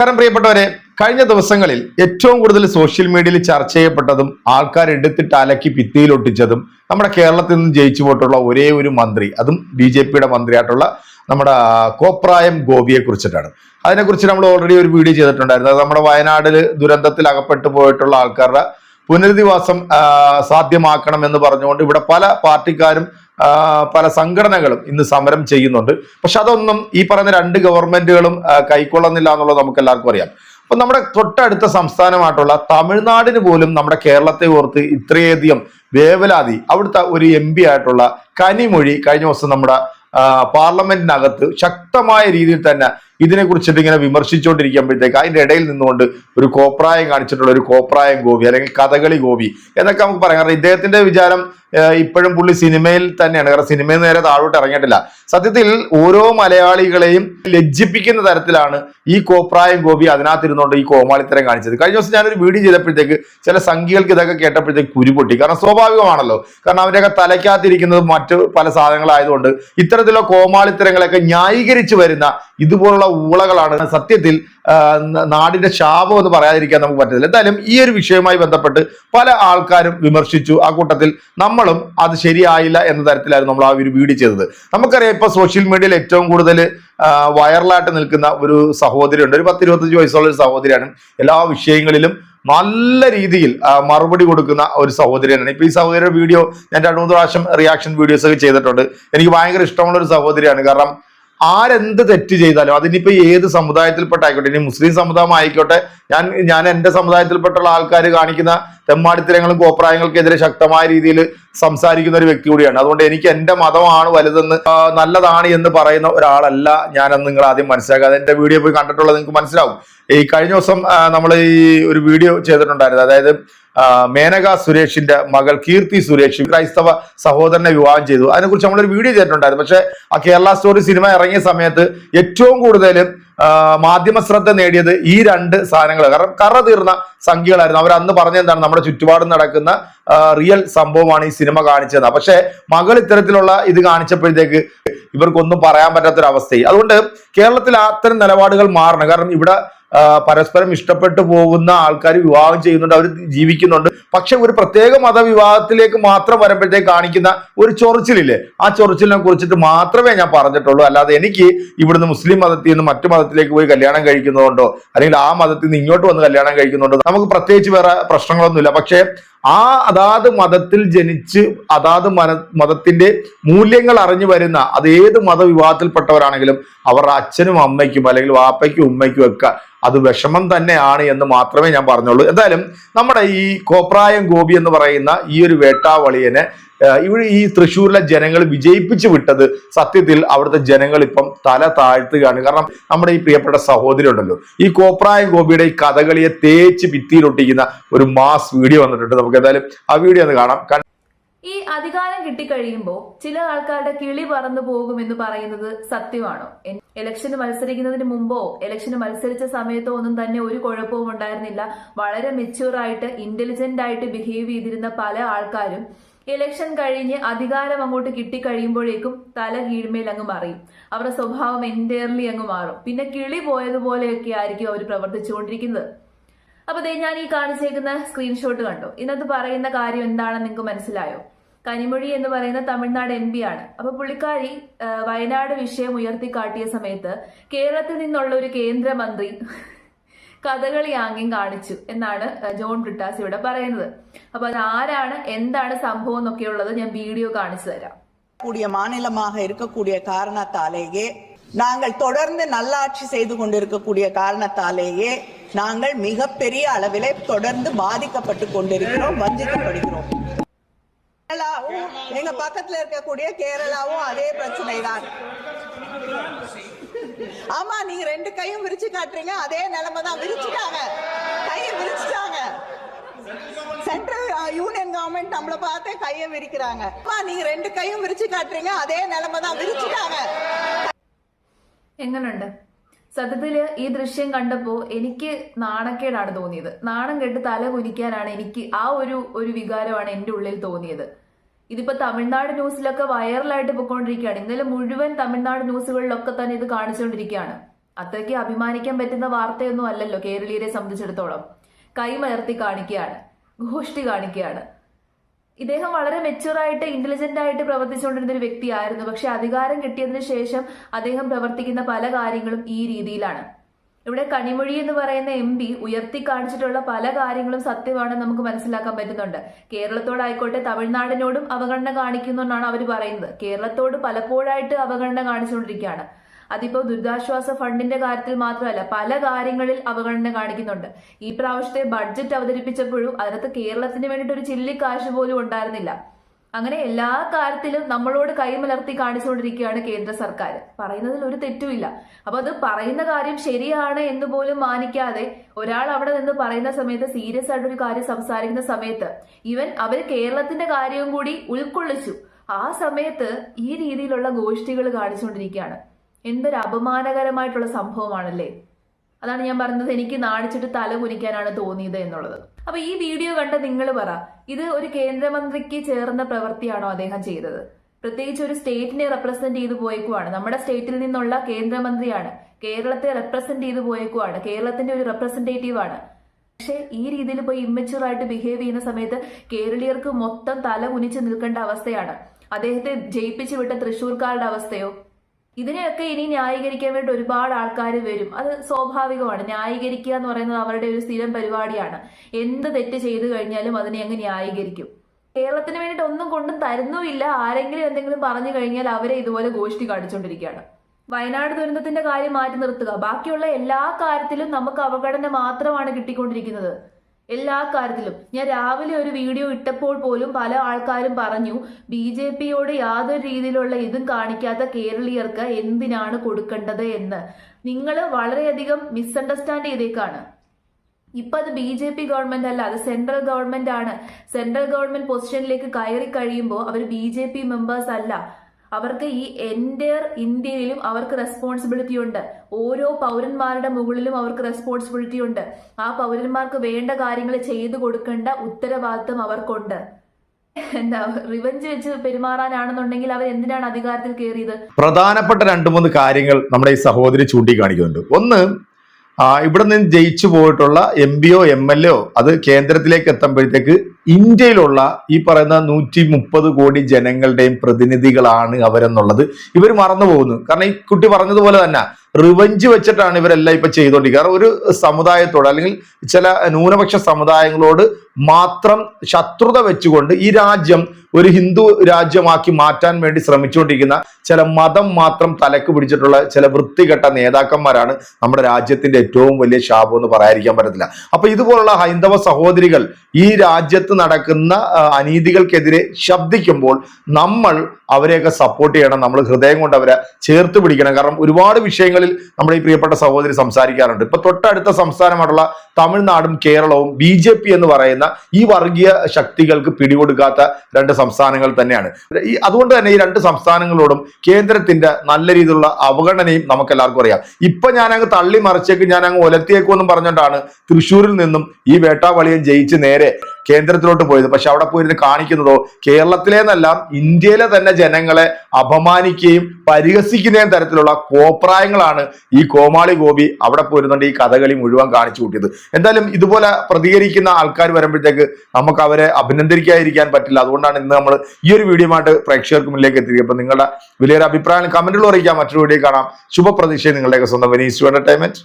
കാരണം പ്രിയപ്പെട്ടവരെ. കഴിഞ്ഞ ദിവസങ്ങളിൽ ഏറ്റവും കൂടുതൽ സോഷ്യൽ മീഡിയയിൽ ചർച്ച ചെയ്യപ്പെട്ടതും ആൾക്കാർ എടുത്തിട്ട് അലക്കി ഭിത്തിയിൽ ഒട്ടിച്ചതും നമ്മുടെ കേരളത്തിൽ നിന്ന് ജയിച്ചു പോയിട്ടുള്ള ഒരേ ഒരു മന്ത്രി അതും ബി ജെ പിയുടെ മന്ത്രിയായിട്ടുള്ള നമ്മുടെ കോപ്രായം ഗോപിയെ കുറിച്ചിട്ടാണ്. അതിനെക്കുറിച്ച് നമ്മൾ ഓൾറെഡി ഒരു വീഡിയോ ചെയ്തിട്ടുണ്ടായിരുന്നു. അത് നമ്മുടെ വയനാടിൽ ദുരന്തത്തിൽ അകപ്പെട്ടു പോയിട്ടുള്ള ആൾക്കാരുടെ പുനരധിവാസം സാധ്യമാക്കണം എന്ന് പറഞ്ഞുകൊണ്ട് ഇവിടെ പല പാർട്ടിക്കാരും പല സംഘടനകളും ഇന്ന് സമരം ചെയ്യുന്നുണ്ട്. പക്ഷെ അതൊന്നും ഈ പറയുന്ന രണ്ട് ഗവൺമെന്റുകളും കൈക്കൊള്ളുന്നില്ല എന്നുള്ളത് നമുക്ക് എല്ലാവർക്കും അറിയാം. അപ്പൊ നമ്മുടെ തൊട്ടടുത്ത സംസ്ഥാനമായിട്ടുള്ള തമിഴ്നാടിന് പോലും നമ്മുടെ കേരളത്തെ ഓർത്ത് ഇത്രയധികം വേവലാതി അവിടുത്തെ ഒരു എം ആയിട്ടുള്ള കനിമൊഴി കഴിഞ്ഞ ദിവസം നമ്മുടെ പാർലമെന്റിനകത്ത് ശക്തമായ രീതിയിൽ തന്നെ ഇതിനെ കുറിച്ചിട്ട് ഇങ്ങനെ വിമർശിച്ചുകൊണ്ടിരിക്കുമ്പോഴത്തേക്ക് അതിന്റെ ഇടയിൽ നിന്നുകൊണ്ട് ഒരു കോപ്രായം കാണിച്ചിട്ടുള്ള ഒരു കോപ്രായം ഗോപി അല്ലെങ്കിൽ കഥകളി ഗോപി എന്നൊക്കെ നമുക്ക് പറയാം. കാരണം ഇദ്ദേഹത്തിന്റെ വിചാരം ഇപ്പോഴും പുള്ളി സിനിമയിൽ തന്നെയാണ്. കാരണം സിനിമയിൽ നേരെ താഴോട്ട് ഇറങ്ങിയിട്ടില്ല. സത്യത്തിൽ ഓരോ മലയാളികളെയും ലജ്ജിപ്പിക്കുന്ന തരത്തിലാണ് ഈ കോപ്രായം ഗോപി അതിനകത്തിരുന്നുകൊണ്ട് ഈ കോമാളിത്തരം കാണിച്ചത്. കഴിഞ്ഞ ദിവസം ഞാനൊരു വീഡിയോ ചെയ്തപ്പോഴത്തേക്ക് ചില സംഖ്യകൾക്ക് ഇതൊക്കെ കേട്ടപ്പോഴത്തേക്ക് കുരുപൊട്ടി കാരണം സ്വാഭാവികമാണല്ലോ. കാരണം അവരൊക്കെ തലയ്ക്കകത്തിരിക്കുന്നത് മറ്റു പല സാധനങ്ങളായതുകൊണ്ട് ഇത്തരത്തിലുള്ള കോമാളിത്തരങ്ങളൊക്കെ ന്യായീകരിച്ചു വരുന്ന ഇതുപോലുള്ള ഊളകളാണ്. സത്യത്തിൽ നാടിന്റെ ശാപം എന്ന് പറയാതിരിക്കാൻ നമുക്ക് പറ്റത്തില്ല. എന്തായാലും ഈ ഒരു വിഷയവുമായി ബന്ധപ്പെട്ട് പല ആൾക്കാരും വിമർശിച്ചു. ആ കൂട്ടത്തിൽ നമ്മളും അത് ശരിയായില്ല എന്ന തരത്തിലായിരുന്നു നമ്മൾ ആ ഒരു വീഡിയോ ചെയ്തത്. നമുക്കറിയാം ഇപ്പൊ സോഷ്യൽ മീഡിയയിൽ ഏറ്റവും കൂടുതൽ വൈറലായിട്ട് നിൽക്കുന്ന ഒരു സഹോദരി ഉണ്ട് ഒരു പത്ത് ഇരുപത്തഞ്ച് വയസ്സുള്ള ഒരു സഹോദരിയാണ്. എല്ലാ വിഷയങ്ങളിലും നല്ല രീതിയിൽ മറുപടി കൊടുക്കുന്ന ഒരു സഹോദരിയാണ് ഇപ്പൊ ഈ സഹോദരിയുടെ വീഡിയോ ഞാൻ രണ്ടു മൂന്ന് പ്രാവശ്യം റിയാക്ഷൻ വീഡിയോസ് ഒക്കെ ചെയ്തിട്ടുണ്ട്. എനിക്ക് ഭയങ്കര ഇഷ്ടമുള്ള ഒരു സഹോദരിയാണ്. കാരണം ആരെന്ത് തെറ്റ് ചെയ്താലും അതിനിപ്പോ ഏത് സമുദായത്തിൽപ്പെട്ട ആയിക്കോട്ടെ ഇനി മുസ്ലിം സമുദായം ആയിക്കോട്ടെ ഞാൻ ഞാൻ എന്റെ സമുദായത്തിൽപ്പെട്ടുള്ള ആൾക്കാർ കാണിക്കുന്ന തെമ്മാടിത്തരങ്ങളും കോപ്രായങ്ങൾക്കെതിരെ ശക്തമായ രീതിയിൽ സംസാരിക്കുന്ന ഒരു വ്യക്തി കൂടിയാണ്. അതുകൊണ്ട് എനിക്ക് എന്റെ മതമാണ് വലുതെന്ന് നല്ലതാണ് എന്ന് പറയുന്ന ഒരാളല്ല ഞാനെന്ന് നിങ്ങൾ ആദ്യം മനസ്സിലാക്കുക. അത് എന്റെ വീഡിയോ പോയി കണ്ടിട്ടുള്ളത് നിങ്ങൾക്ക് മനസ്സിലാവും. ഈ കഴിഞ്ഞ ദിവസം നമ്മൾ ഈ ഒരു വീഡിയോ ചെയ്തിട്ടുണ്ടായിരുന്നു. അതായത് മേനക സുരേഷിന്റെ മകൾ കീർത്തി സുരേഷ് ക്രൈസ്തവ സഹോദരനെ വിവാഹം ചെയ്തു. അതിനെക്കുറിച്ച് നമ്മളൊരു വീഡിയോ ചെയ്തിട്ടുണ്ടായിരുന്നു. പക്ഷെ ആ കേരള സ്റ്റോറി സിനിമ ഇറങ്ങിയ സമയത്ത് ഏറ്റവും കൂടുതൽ മാധ്യമ ശ്രദ്ധ നേടിയത് ഈ രണ്ട് സാധനങ്ങൾ കാരണം കറ തീർന്ന സംഖ്യകളായിരുന്നു. അവർ അന്ന് പറഞ്ഞെന്താണ് നമ്മുടെ ചുറ്റുപാടും നടക്കുന്ന റിയൽ സംഭവമാണ് ഈ സിനിമ കാണിച്ചത് പക്ഷെ മകൾ ഇത്തരത്തിലുള്ള ഇത് കാണിച്ചപ്പോഴത്തേക്ക് ഇവർക്കൊന്നും പറയാൻ പറ്റാത്തൊരവസ്ഥയായി. അതുകൊണ്ട് കേരളത്തിൽ അത്തരം നിലപാടുകൾ മാറണം. കാരണം ഇവിടെ പരസ്പരം ഇഷ്ടപ്പെട്ടു പോകുന്ന ആൾക്കാർ വിവാഹം ചെയ്യുന്നുണ്ട് അവർ ജീവിക്കുന്നുണ്ട്. പക്ഷെ ഒരു പ്രത്യേക മതവിവാഹത്തിലേക്ക് മാത്രം വരുമ്പോഴത്തേക്ക് കാണിക്കുന്ന ഒരു ചൊറിച്ചിലില്ലേ? ആ ചൊറിച്ചിലിനെ കുറിച്ചിട്ട് മാത്രമേ ഞാൻ പറഞ്ഞിട്ടുള്ളൂ. അല്ലാതെ എനിക്ക് ഇവിടുന്ന് മുസ്ലിം മതത്തിൽ നിന്ന് മറ്റു മതത്തിലേക്ക് പോയി കല്യാണം കഴിക്കുന്നതുകൊണ്ടോ അല്ലെങ്കിൽ ആ മതത്തിൽ നിന്ന് ഇങ്ങോട്ട് വന്ന് കല്യാണം കഴിക്കുന്നതുകൊണ്ടോ നമുക്ക് പ്രത്യേകിച്ച് വേറെ പ്രശ്നങ്ങളൊന്നുമില്ല. പക്ഷേ ആ അതാത് മതത്തിൽ ജനിച്ച് അതാത് മന മതത്തിന്റെ മൂല്യങ്ങൾ അറിഞ്ഞു വരുന്ന അത് ഏത് മതവിഭാഗത്തിൽപ്പെട്ടവരാണെങ്കിലും അവരുടെ അച്ഛനും അമ്മയ്ക്കും അല്ലെങ്കിൽ വാപ്പയ്ക്കും ഉമ്മയ്ക്കും ഒക്കെ അത് വിഷമം തന്നെയാണ് എന്ന് മാത്രമേ ഞാൻ പറഞ്ഞുള്ളൂ. എന്തായാലും നമ്മുടെ ഈ കോപ്രായം ഗോപി എന്ന് പറയുന്ന ഈ ഒരു വേട്ടാവളിയനെ ഇവിടെ ഈ തൃശ്ശൂരിലെ ജനങ്ങൾ വിജയിപ്പിച്ചു വിട്ടത് സത്യത്തിൽ അവിടുത്തെ ജനങ്ങൾ ഇപ്പം തല താഴ്ത്തുകയാണ്. കാരണം നമ്മുടെ ഈ പ്രിയപ്പെട്ട സഹോദരി ഉണ്ടല്ലോ ഈ കോപ്രായം ഗോപിയുടെ ഈ കഥകളിയെ തേച്ച് ഭിത്തിയിലൊട്ടിക്കുന്ന ഒരു മാസ് വീഡിയോ വന്നിട്ടുണ്ട്. നമുക്ക് എന്തായാലും ആ വീഡിയോ ഒന്ന് കാണാം. ഈ അധികാരം കിട്ടിക്കഴിയുമ്പോൾ ചില ആൾക്കാരുടെ കിളി പറന്നു പോകുമെന്ന് പറയുന്നത് സത്യമാണോ? ഇലക്ഷന് മത്സരിക്കുന്നതിന് മുമ്പോ ഇലക്ഷന് മത്സരിച്ച സമയത്തോ ഒന്നും തന്നെ ഒരു കുഴപ്പവും ഉണ്ടായിരുന്നില്ല. വളരെ മെച്യൂർ ആയിട്ട് ഇന്റലിജന്റ് ആയിട്ട് ബിഹേവ് ചെയ്തിരുന്ന പല ആൾക്കാരും ഇലക്ഷൻ കഴിഞ്ഞ് അധികാരം അങ്ങോട്ട് കിട്ടിക്കഴിയുമ്പോഴേക്കും തല കീഴ്മേൽ അങ്ങ് മറിയും. അവരുടെ സ്വഭാവം എന്റയർലി അങ്ങ് മാറും. പിന്നെ കിളി പോയതുപോലെയൊക്കെ ആയിരിക്കും അവർ പ്രവർത്തിച്ചുകൊണ്ടിരിക്കുന്നത്. അപ്പൊ ഞാൻ ഈ കാണിച്ചേക്കുന്ന സ്ക്രീൻഷോട്ട് കണ്ടു. ഇന്നത്തെ പറയുന്ന കാര്യം എന്താണെന്ന് നിങ്ങൾക്ക് മനസ്സിലായോ? കനിമൊഴി എന്ന് പറയുന്ന തമിഴ്നാട് എം പി ആണ്. അപ്പൊ പുള്ളിക്കാരി വയനാട് വിഷയം ഉയർത്തിക്കാട്ടിയ സമയത്ത് കേരളത്തിൽ നിന്നുള്ള ഒരു കേന്ദ്രമന്ത്രി കഥകളി ആംഗ്യം കാണിച്ചു എന്നാണ് ആ, ജോൺ ബ്രിട്ടാസ് ഇവിടെ പറയുന്നത് അപ്പൊ അത് ആരാണ് എന്താണ് സംഭവം എന്നൊക്കെയുള്ളത് ഞാൻ വീഡിയോ കാണിച്ചു തരാം கூடிய மாநிலமாக இருக்கக்கூடிய காரணத்தாலேயே நாங்கள் தொடர்ந்து நல்லாட்சி செய்து கொண்டிருக்கக்கூடிய காரணத்தாலேயே நாங்கள் மிகப்பெரிய அளவிலே தொடர்ந்து பாதிக்கப்பட்டு கொண்டிருக்கிறோம் வஞ்சிக்கப்படுகிறோம் கேரளாவும் எங்க பக்கத்துல இருக்கக்கூடிய கேரளாவும் அதே பிரச்சனை தான் ஆமா நீங்க ரெண்டு கையும் விரிச்சு காட்டுறீங்க அதே நிலைமை தான் விரிச்சுட்டாங்க கையை விரிச்சுட்டாங்க சென்ட்ரல் யூனியன் கவர்மெண்ட் நம்மள பார்த்தே கையை விரிக்கிறாங்க அம்மா நீங்க ரெண்டு கையும் விரிச்சு காட்டுறீங்க அதே நிலைமை தான் விரிச்சுட்டாங்க എങ്ങനുണ്ട് സത്യത്തില് ഈ ദൃശ്യം കണ്ടപ്പോ എനിക്ക് നാണക്കേടാണ് തോന്നിയത് നാണം കെട്ട് തല കുനിക്കാനാണ് എനിക്ക് ആ ഒരു ഒരു വികാരമാണ് എന്റെ ഉള്ളിൽ തോന്നിയത് ഇതിപ്പോ തമിഴ്നാട് ന്യൂസിലൊക്കെ വൈറലായിട്ട് പോയിക്കൊണ്ടിരിക്കുകയാണ്. ഇന്നലെ മുഴുവൻ തമിഴ്നാട് ന്യൂസുകളിലൊക്കെ തന്നെ ഇത് കാണിച്ചുകൊണ്ടിരിക്കുകയാണ്. അത്രയ്ക്ക് അഭിമാനിക്കാൻ പറ്റുന്ന വാർത്തയൊന്നും അല്ലല്ലോ കേരളീയരെ സംബന്ധിച്ചിടത്തോളം. കൈമലർത്തി കാണിക്കുകയാണ്. ഗോഷ്ടി കാണിക്കുകയാണ്. ഇദ്ദേഹം വളരെ മെച്ചുവറായിട്ട് ഇന്റലിജന്റ് ആയിട്ട് പ്രവർത്തിച്ചുകൊണ്ടിരുന്ന ഒരു വ്യക്തിയായിരുന്നു. പക്ഷെ അധികാരം കിട്ടിയതിനു ശേഷം അദ്ദേഹം പ്രവർത്തിക്കുന്ന പല കാര്യങ്ങളും ഈ രീതിയിലാണ്. ഇവിടെ കണിമൊഴി എന്ന് പറയുന്ന എം പി ഉയർത്തി കാണിച്ചിട്ടുള്ള പല കാര്യങ്ങളും സത്യമാണ് നമുക്ക് മനസ്സിലാക്കാൻ പറ്റുന്നുണ്ട്. കേരളത്തോടായിക്കോട്ടെ തമിഴ്നാടിനോടും അവഗണന കാണിക്കുന്നു എന്നാണ് അവർ പറയുന്നത്. കേരളത്തോട് പലപ്പോഴായിട്ട് അവഗണന കാണിച്ചുകൊണ്ടിരിക്കുകയാണ്. അതിപ്പോ ദുരിതാശ്വാസ ഫണ്ടിന്റെ കാര്യത്തിൽ മാത്രമല്ല പല കാര്യങ്ങളിൽ അവഗണന കാണിക്കുന്നുണ്ട്. ഈ പ്രാവശ്യത്തെ ബഡ്ജറ്റ് അവതരിപ്പിച്ചപ്പോഴും അതിനകത്ത് കേരളത്തിന് വേണ്ടിയിട്ട് ഒരു ചില്ലിക്കാശ് പോലും ഉണ്ടായിരുന്നില്ല. അങ്ങനെ എല്ലാ കാര്യത്തിലും നമ്മളോട് കൈമലർത്തി കാണിച്ചുകൊണ്ടിരിക്കുകയാണ് കേന്ദ്ര സർക്കാർ. പറയുന്നതിൽ ഒരു തെറ്റുമില്ല. അപ്പൊ അത് പറയുന്ന കാര്യം ശരിയാണ് എന്ന് പോലും മാനിക്കാതെ ഒരാൾ അവിടെ നിന്ന് പറയുന്ന സമയത്ത് സീരിയസ് ആയിട്ടൊരു കാര്യം സംസാരിക്കുന്ന സമയത്ത് ഇവൻ അവർ കേരളത്തിന്റെ കാര്യവും കൂടി ഉൾക്കൊള്ളിച്ചു. ആ സമയത്ത് ഈ രീതിയിലുള്ള ഗോഷ്ഠികൾ കാണിച്ചുകൊണ്ടിരിക്കുകയാണ്. എന്തൊരു അപമാനകരമായിട്ടുള്ള സംഭവമാണല്ലേ? അതാണ് ഞാൻ പറഞ്ഞത് എനിക്ക് നാണിച്ചിട്ട് തല കുനിക്കാനാണ് തോന്നിയത് എന്നുള്ളത്. അപ്പൊ ഈ വീഡിയോ കണ്ട നിങ്ങൾ പറ ഇത് ഒരു കേന്ദ്രമന്ത്രിക്ക് ചേർന്ന പ്രവൃത്തിയാണോ അദ്ദേഹം ചെയ്തത്? പ്രത്യേകിച്ച് ഒരു സ്റ്റേറ്റിനെ റെപ്രസെന്റ് ചെയ്തു പോയേക്കുവാണ്. നമ്മുടെ സ്റ്റേറ്റിൽ നിന്നുള്ള കേന്ദ്രമന്ത്രിയാണ്. കേരളത്തെ റെപ്രസെന്റ് ചെയ്തു പോയേക്കുവാണ്. കേരളത്തിന്റെ ഒരു റെപ്രസെന്റേറ്റീവ് ആണ്. പക്ഷെ ഈ രീതിയിൽ പോയി ഇമ്മച്ചുവർ ആയിട്ട് ബിഹേവ് ചെയ്യുന്ന സമയത്ത് കേരളീയർക്ക് മൊത്തം തല കുനിച്ച് നിൽക്കേണ്ട അവസ്ഥയാണ്. അദ്ദേഹത്തെ ജയിപ്പിച്ചു വിട്ട തൃശൂർക്കാരുടെ അവസ്ഥയോ? ഇതിനെയൊക്കെ ഇനി ന്യായീകരിക്കാൻ വേണ്ടി ഒരുപാട് ആൾക്കാർ വരും. അത് സ്വാഭാവികമാണ്. ന്യായീകരിക്കുക എന്ന് പറയുന്നത് അവരുടെ ഒരു സ്ഥിരം പരിപാടിയാണ്. എന്ത് തെറ്റ് ചെയ്തു കഴിഞ്ഞാലും അതിനെ അങ്ങ് ന്യായീകരിക്കും. കേരളത്തിന് വേണ്ടിയിട്ട് ഒന്നും കൊണ്ടും തരുന്നുമില്ല. ആരെങ്കിലും എന്തെങ്കിലും പറഞ്ഞു കഴിഞ്ഞാൽ അവരെ ഇതുപോലെ ഗോഷ്ടി കാണിച്ചുകൊണ്ടിരിക്കുകയാണ് വയനാട് ദുരന്തത്തിന്റെ കാര്യം മാറ്റി നിർത്തുക. ബാക്കിയുള്ള എല്ലാ കാര്യത്തിലും നമുക്ക് അവഗണന മാത്രമാണ് കിട്ടിക്കൊണ്ടിരിക്കുന്നത്. എല്ലാ കാര്യത്തിലും. ഞാൻ രാവിലെ ഒരു വീഡിയോ ഇട്ടപ്പോൾ പോലും പല ആൾക്കാരും പറഞ്ഞു ബി ജെ പിയോട് യാതൊരു രീതിയിലുള്ള ഇതും കാണിക്കാത്ത കേരളീയർക്ക് എന്തിനാണ് കൊടുക്കേണ്ടത് എന്ന്? നിങ്ങൾ വളരെയധികം മിസ്അണ്ടർസ്റ്റാൻഡ് ചെയ്തേക്കാണ്. ഇപ്പൊ അത് ബി ജെ പി ഗവൺമെന്റ് അല്ല അത് സെൻട്രൽ ഗവൺമെന്റ് ആണ്. സെൻട്രൽ ഗവൺമെന്റ് പൊസിഷനിലേക്ക് കയറി കഴിയുമ്പോൾ അവർ ബി ജെ പി മെമ്പേഴ്സ് അല്ല. അവർക്ക് ഈ എന്റെ ഇന്ത്യയിലും അവർക്ക് റെസ്പോൺസിബിലിറ്റി ഉണ്ട്. ഓരോ പൗരന്മാരുടെ മുകളിലും അവർക്ക് റെസ്പോൺസിബിലിറ്റി ഉണ്ട്. ആ പൗരന്മാർക്ക് വേണ്ട കാര്യങ്ങൾ ചെയ്തു കൊടുക്കേണ്ട ഉത്തരവാദിത്വം അവർക്കുണ്ട്. എന്താ റിവഞ്ച് വെച്ച് പെരുമാറാനാണെന്നുണ്ടെങ്കിൽ അവർ എന്തിനാണ് അധികാരത്തിൽ കയറിയത്? പ്രധാനപ്പെട്ട രണ്ടു മൂന്ന് കാര്യങ്ങൾ നമ്മുടെ ഈ സഹോദരി ചൂണ്ടിക്കാണിക്കുന്നുണ്ട്. ഒന്ന് ഇവിടെ നിന്ന് ജയിച്ചു പോയിട്ടുള്ള എം പിയോ എം എൽ എ അത് കേന്ദ്രത്തിലേക്ക് എത്തുമ്പോഴത്തേക്ക് ഇന്ത്യയിലുള്ള ഈ പറയുന്ന നൂറ്റി മുപ്പത് കോടി ജനങ്ങളുടെയും പ്രതിനിധികളാണ് അവരെന്നുള്ളത്. ഇവർ മറന്നു പോകുന്നു. കാരണം ഈ കുട്ടി പറഞ്ഞതുപോലെ തന്നെ റിവഞ്ച് വെച്ചിട്ടാണ് ഇവരെല്ലാം ഇപ്പൊ ചെയ്തുകൊണ്ടിരിക്കുക കാരണം ഒരു സമുദായത്തോട് അല്ലെങ്കിൽ ചില ന്യൂനപക്ഷ സമുദായങ്ങളോട് മാത്രം ശത്രുത വെച്ചുകൊണ്ട് ഈ രാജ്യം ഒരു ഹിന്ദു രാജ്യമാക്കി മാറ്റാൻ വേണ്ടി ശ്രമിച്ചുകൊണ്ടിരിക്കുന്ന ചില മതം മാത്രം തലക്ക് പിടിച്ചിട്ടുള്ള ചില വൃത്തികെട്ട നേതാക്കന്മാരാണ് നമ്മുടെ രാജ്യത്തിന്റെ ഏറ്റവും വലിയ ശാപം എന്ന് പറയാതിരിക്കാൻ പറ്റത്തില്ല. അപ്പൊ ഇതുപോലുള്ള ഹൈന്ദവ സഹോദരികൾ ഈ രാജ്യത്ത് നടക്കുന്ന അനീതികൾക്കെതിരെ ശബ്ദിക്കുമ്പോൾ നമ്മൾ അവരെയൊക്കെ സപ്പോർട്ട് ചെയ്യണം. നമ്മൾ ഹൃദയം കൊണ്ട് അവരെ ചേർത്ത് പിടിക്കണം. കാരണം ഒരുപാട് വിഷയങ്ങളിൽ നമ്മുടെ ഈ പ്രിയപ്പെട്ട സഹോദരി സംസാരിക്കാറുണ്ട്. ഇപ്പൊ തൊട്ടടുത്ത സംസ്ഥാനമായിട്ടുള്ള തമിഴ്നാടും കേരളവും ബി എന്ന് പറയുന്ന ഈ വർഗീയ ശക്തികൾക്ക് പിടികൊടുക്കാത്ത രണ്ട് സംസ്ഥാനങ്ങൾ തന്നെയാണ്. ഈ അതുകൊണ്ട് തന്നെ ഈ രണ്ട് സംസ്ഥാനങ്ങളോടും കേന്ദ്രത്തിന്റെ നല്ല രീതിയിലുള്ള അവഗണനയും നമുക്ക് എല്ലാവർക്കും അറിയാം. ഇപ്പൊ ഞാൻ അങ്ങ് തള്ളി മറിച്ചേക്ക് ഞാൻ അങ്ങ് ഒലത്തിയേക്കുമെന്നും പറഞ്ഞുകൊണ്ടാണ് തൃശ്ശൂരിൽ നിന്നും ഈ വേട്ടാവളിയൻ ജയിച്ച് നേരെ കേന്ദ്രത്തിലോട്ട് പോയത്. പക്ഷെ അവിടെ പോയിരുന്ന് കാണിക്കുന്നതോ കേരളത്തിലേന്നെല്ലാം ഇന്ത്യയിലെ തന്നെ ജനങ്ങളെ അപമാനിക്കുകയും പരിഹസിക്കുന്നതും തരത്തിലുള്ള കോപ്രായങ്ങളാണ് ഈ കോമാളി ഗോപി അവിടെ പോയിരുന്നുണ്ട് ഈ കഥകളി മുഴുവൻ കാണിച്ചു കൂട്ടിയത്. എന്തായാലും ഇതുപോലെ പ്രതികരിക്കുന്ന ആൾക്കാർ വരുമ്പോഴത്തേക്ക് നമുക്ക് അവരെ അഭിനന്ദിക്കാതിരിക്കാൻ പറ്റില്ല. അതുകൊണ്ടാണ് ഇന്ന് നമ്മൾ ഈ ഒരു വീഡിയോ ആയിട്ട് പ്രേക്ഷകർക്ക് മുന്നിലേക്ക് എത്തിയത് അപ്പൊ നിങ്ങളുടെ വലിയൊരു അഭിപ്രായം കമന്റുകൾ അറിയിക്കാം. മറ്റൊരു വീഡിയോ കാണാം. ശുഭപ്രതീക്ഷ നിങ്ങളുടെയൊക്കെ സ്വന്തം വെനീസ് എന്റർടൈൻമെന്റ്